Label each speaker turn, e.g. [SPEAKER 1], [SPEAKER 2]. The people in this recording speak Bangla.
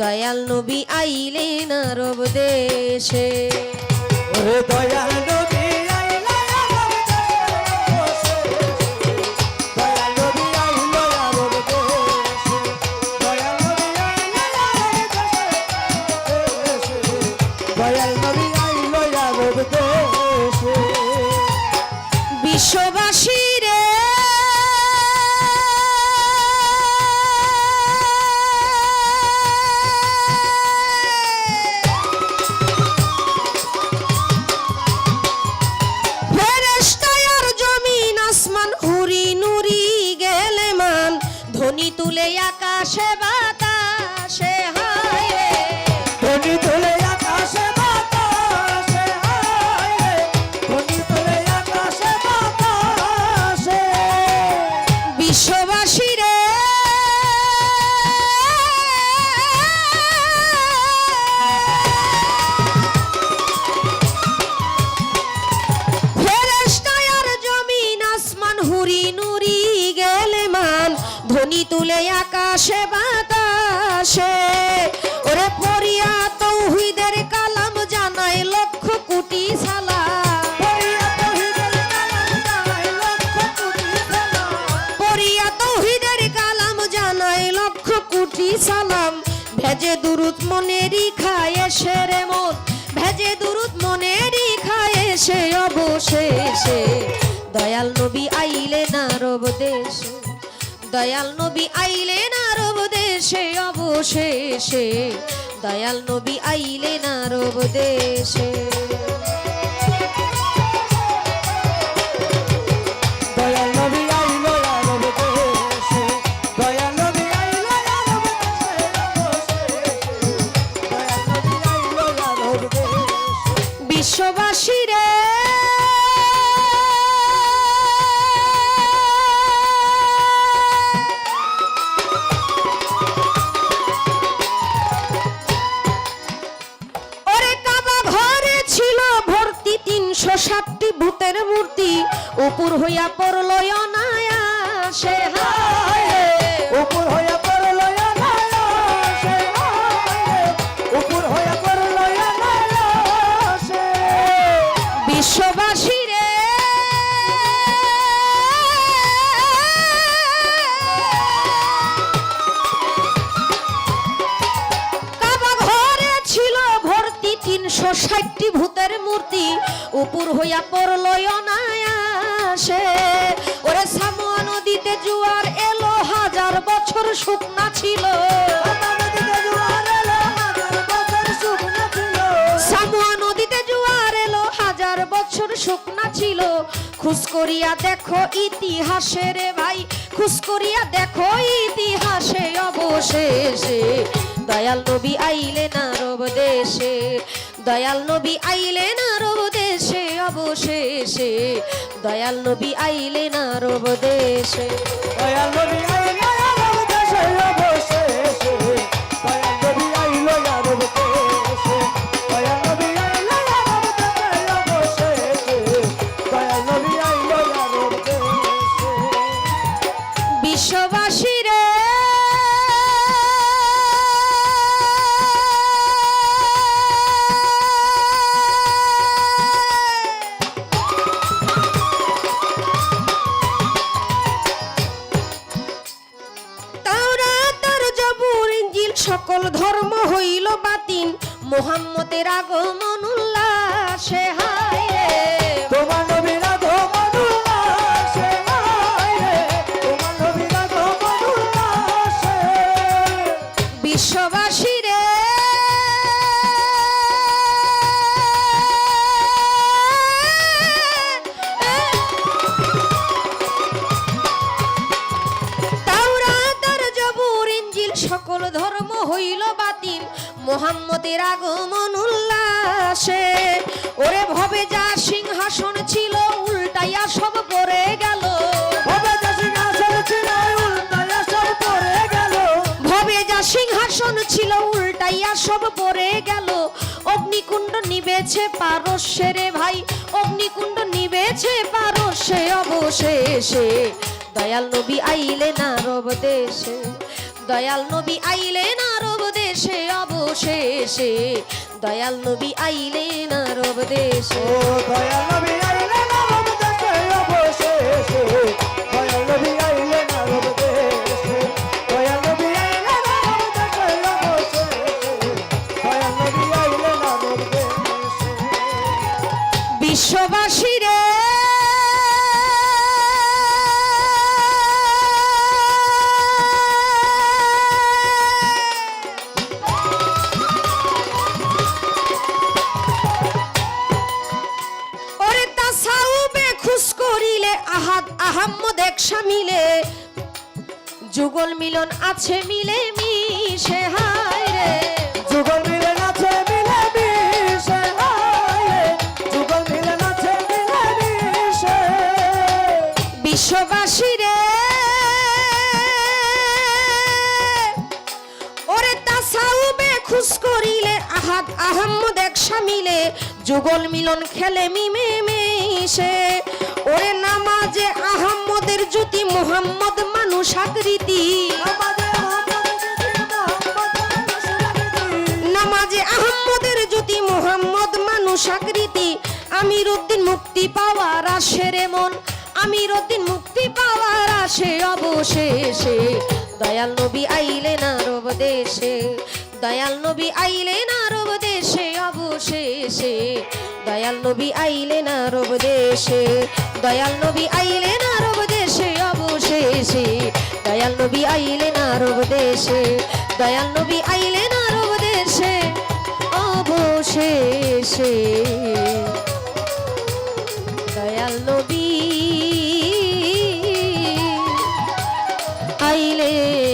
[SPEAKER 1] দয়াল নবী আইলেন আরব দেশে।
[SPEAKER 2] দয়াল
[SPEAKER 1] তুলে আকাশে বাতাসে
[SPEAKER 2] আকাশে বাতাসে
[SPEAKER 1] ওরে পরিয়া তৌহিদের কালাম জানায় লক্ষ কোটি সালাম
[SPEAKER 2] কালাম জানাই লক্ষ কোটি সালাম।
[SPEAKER 1] পড়িয়া তৌহিদের কালাম জানাই লক্ষ কোটি সালাম। ভেজে দুরুত মনেরই খায় এসে রে মন। ভেজে দুরুত মনেরই খায় এসে অবশেষে। দয়াল নবী আইলে না রব দেশে। দয়াল নবী আইলে না রব দেশে অবশেষে। দয়াল নবী আইলে না রব দেশে। মূর্তি উপর হইয়া পড়ল অনায়াসে হায়। মূর্তি উপর হইয়া পড়ল অনায়াসে। ওরে সামোয়া নদীতে জুয়ার এলো হাজার বছর শুকনা ছিল।
[SPEAKER 2] এলো, হাজার বছর শুকনো ছিল।
[SPEAKER 1] সামুয়া নদীতে জোয়ার এলো হাজার বছর শুকনা ছিল। খুশ করিয়া দেখো ইতিহাসে রে ভাই খুশ করিয়া দেখো ইতিহাসে অবশেষে। দয়াল নবী আইলে না রব দেশে। দয়াল নবী আইলে না রব দেশে, অবশেষে। দয়াল নবী আইলে না রব দেশে।
[SPEAKER 2] দয়াল নবী আইলো
[SPEAKER 1] মোহাম্মদের আগমন উল্লাসে হায় রে।
[SPEAKER 2] তোমার নবীর আগমন উল্লাসে, হায় তোমার নবীর আগমন উল্লাসে।
[SPEAKER 1] বিশ্ববাসী রে তাওরাত আর জবুর ইনজিল সকল ধর্ম হইল বাতিল মোহাম্মদের আগমন উল্লাসে। ওরে ভবে যা সিংহাসন ছিল উল্টাইয়া সব পরে গেল।
[SPEAKER 2] ভবে সিংহাসন ছিল, উল্টাইয়া সব পড়ে গেল।
[SPEAKER 1] ভবে যা সিংহাসন ছিল উল্টাইয়া সব পড়ে গেল। অগ্নিকুণ্ড নিবেছে পারস্যে রে ভাই অগ্নিকুণ্ড নিবেছে পারস্যে অবশেষে। দয়াল নবী আইলে না রব দেশে দয়াল নবী আইলে না আরব দেশে
[SPEAKER 2] অবশেষে দয়াল নবী আইলেন রব দেশে। দয়াল নবী
[SPEAKER 1] আহাদ আহাম্মদ এক সামিলে যুগল মিলন আছে মিলে মিশে হায় রে।
[SPEAKER 2] যুগল মিলে নাচে মিলে মিশে হায় যুগল মিলে নাচে মিলে মিশে
[SPEAKER 1] বিশ্ববাসী রে। ওরে তাসাউবে খুশ করিলে আহাদ আহম্মদ এক সামিলে যুগল মিলন খেলে মিমে মিশে ওরে নামাজে আহম্মদের জ্যোতি মোহাম্মদ মানুষ আকৃতি নামাজে আহম্মদের জ্যোতি মোহাম্মদ মানুষ আকৃতি আমির উদ্দিন মুক্তি পাওয়ার আসে রে মন। আমির উদ্দিন মুক্তি পাওয়ার আসে অবশেষে। দয়াল নবী আইলেন আরব দেশে। দয়াল নবী আইলেন আরব দেশে অবশেষে। দয়াল নবী আইলেন আরব দেশে। দয়াল নবী আইলেন আরব দেশে অবশেষে। দয়াল নবী আইলেন আরব দেশে। দয়াল নবী আইলেন আরব দেশে অবশেষে। দয়াল নবী আইলেন